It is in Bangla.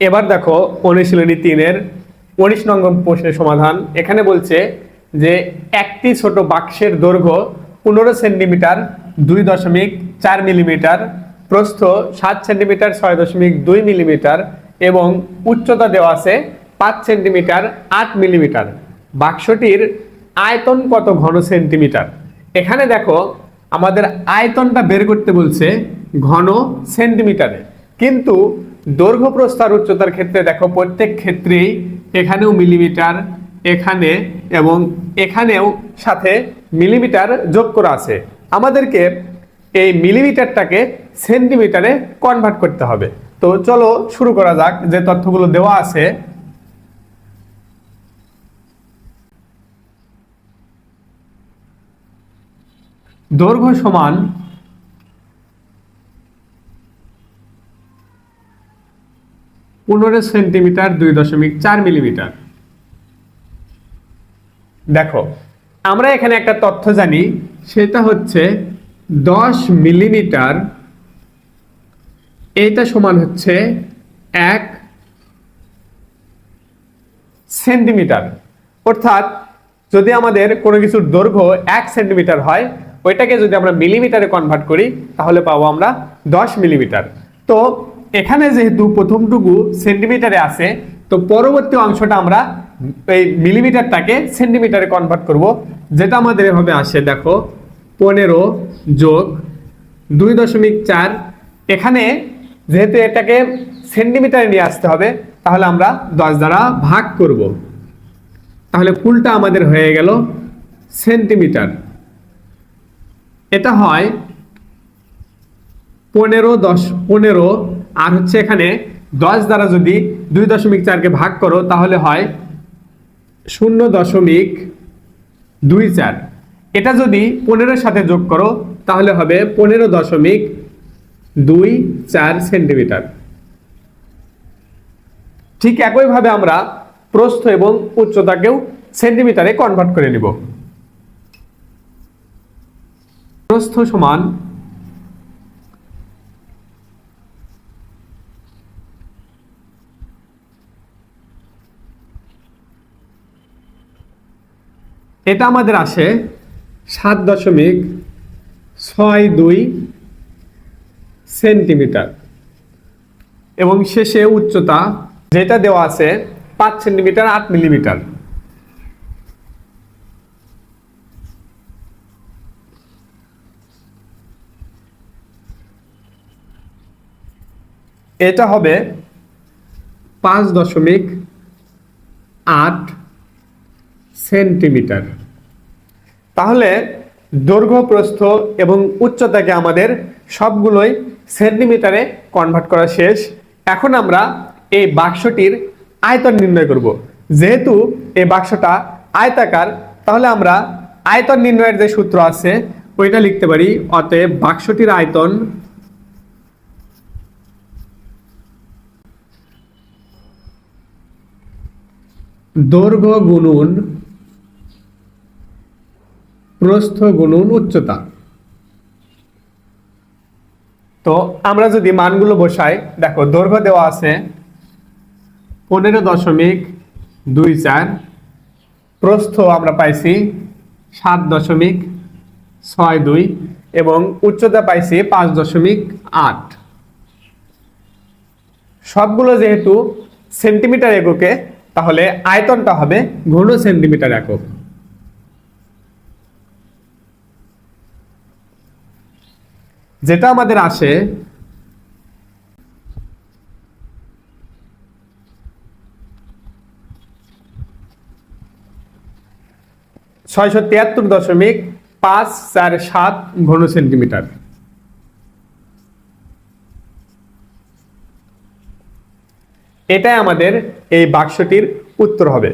এবার দেখো অনুশীলনী তিনের উনিশ নম্বর প্রশ্নের সমাধান। এখানে বলছে যে একটি ছোট বাক্সের দৈর্ঘ্য পনেরো সেন্টিমিটার, দুই দশমিক চার মিলিমিটার, প্রস্থ সাত সেন্টিমিটার, ছয় দশমিক দুই মিলিমিটার এবং উচ্চতা দেওয়া আছে পাঁচ সেন্টিমিটার, আট মিলিমিটার। বাক্সটির আয়তন কত ঘন সেন্টিমিটার? এখানে দেখো আমাদের আয়তনটা বের করতে বলছে ঘন সেন্টিমিটারে। কিন্তু দৈর্ঘ্য প্রস্তার উচ্চতার ক্ষেত্রে দেখো প্রত্যেক ক্ষেত্রেই এখানেও মিলিমিটার, এখানে এবং এখানেও সাথে মিলিমিটার যোগ করা আছে। আমাদেরকে এই মিলিমিটারটাকে সেন্টিমিটারে কনভার্ট করতে হবে। তো চলো শুরু করা যাক, যে তথ্যগুলো দেওয়া আছে। দৈর্ঘ্য সমান পনেরো সেন্টিমিটার, দুই দশমিক চার মিলিমিটার। দেখো, আমরা এখানে একটা তথ্য জানি, সেটা হচ্ছে দশ মিলিমিটার, এইটা সমান হচ্ছে এক সেন্টিমিটার। অর্থাৎ যদি আমাদের কোনো কিছুর দৈর্ঘ্য এক সেন্টিমিটার হয়, ওইটাকে যদি আমরা মিলিমিটারে কনভার্ট করি, তাহলে পাবো আমরা দশ মিলিমিটার। তো এখানে যেহেতু প্রথমটুকু সেন্টিমিটারে আছে, তো পরবর্তী অংশটা আমরা এই মিলিমিটারটাকে সেন্টিমিটারে কনভার্ট করব। যেটা আমাদের এভাবে আসে, দেখো, পনেরো যোগ দুই দশমিক চার। এখানে যেহেতু এটাকে সেন্টিমিটারে নিয়ে আসতে হবে, তাহলে আমরা দশ দ্বারা ভাগ করব। তাহলে ফুলটা আমাদের হয়ে গেল সেন্টিমিটার। এটা হয় পনেরো দশ পনেরো আর হচ্ছে এখানে দশ দ্বারা যদি দুই দশমিক চারকে ভাগ করো, তাহলে হয় শূন্য দশমিক দুই চার। এটা যদি পনেরোর সাথে যোগ করো, তাহলে হবে পনেরো দশমিক দুই চার সেন্টিমিটার। ঠিক একইভাবে আমরা প্রস্থ এবং উচ্চতাকেও সেন্টিমিটারে কনভার্ট করে নিব। প্রস্থ সমান এটা আমাদের আসে সাত দশমিক ছয় দুই সেন্টিমিটার। এবং শেষে উচ্চতা যেটা দেওয়া আছে পাঁচ সেন্টিমিটার আট মিলিমিটার। এটা হবে পাঁচ দশমিক আট সেন্টিমিটার। তাহলে দৈর্ঘ্য প্রস্থ এবং উচ্চতাকে আমাদের সবগুলোই সেন্টিমিটারে কনভার্ট করা শেষ। এখন আমরা এই বাক্সটির আয়তন নির্ণয় করব। যেহেতু এই বাক্সটা আয়তাকার, তাহলে আমরা আয়তন নির্ণয়ের যে সূত্র আছে, ওইটা লিখতে পারি। অতএব বাক্সটির আয়তন দৈর্ঘ্য গুণন প্রস্থ গুণন উচ্চতা। তো আমরা যদি মানগুলো বসাই, দেখো, দৈর্ঘ্য দেওয়া আছে পনেরো দশমিক দুই চার। প্রস্থ আমরা পাইছি সাত দশমিক ছয় দুই এবং উচ্চতা পাইছি পাঁচ দশমিক আট। সবগুলো যেহেতু সেন্টিমিটার এককে, তাহলে আয়তনটা হবে ঘন সেন্টিমিটার একক। যেটা আমাদের আসে, ছয়শো তিয়াত্তর দশমিক পাঁচ চার সাত ঘন সেন্টিমিটার। এটাই আমাদের এই বাক্সটির উত্তর হবে।